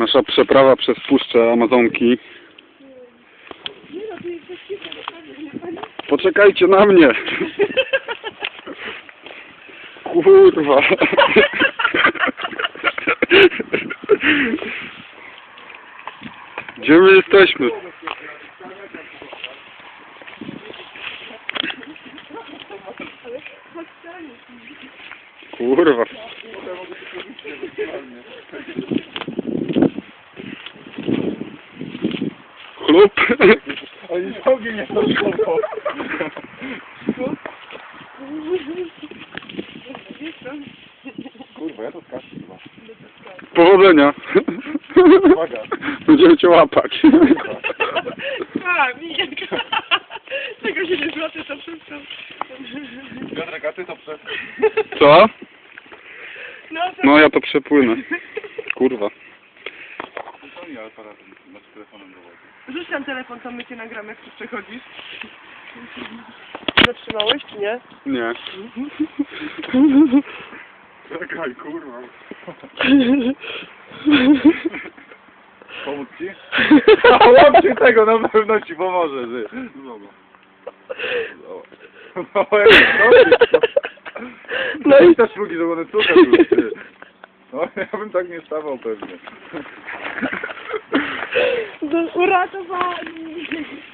Nasza przeprawa przez Puszczę Amazonki. Poczekajcie na mnie. Kurwa. Gdzie my jesteśmy? Kurwa. Chlup. Oni nogi nie doszło. Kurwa, ja to skaczę chyba. Powodzenia. Uwaga. Będziemy cię łapać. A, mijek. Tego się nie złapie, to wszystko. Piotrek, a ty to przez... Co? No, to... No ja to przepłynę. Kurwa. Co mi aparat masz telefonem do wody? Rzuć tam telefon, to my cię nagramy, jak tu przechodzisz. Zatrzymałeś, czy nie? Nie. Czekaj, kurwa. Pomóc ci? A łapcie tego, na pewno ci pomoże, ty. Zobacz. No, jak to No i- i te szlugi, to one ty. No, ja bym tak nie stawał pewnie. No, uratowani!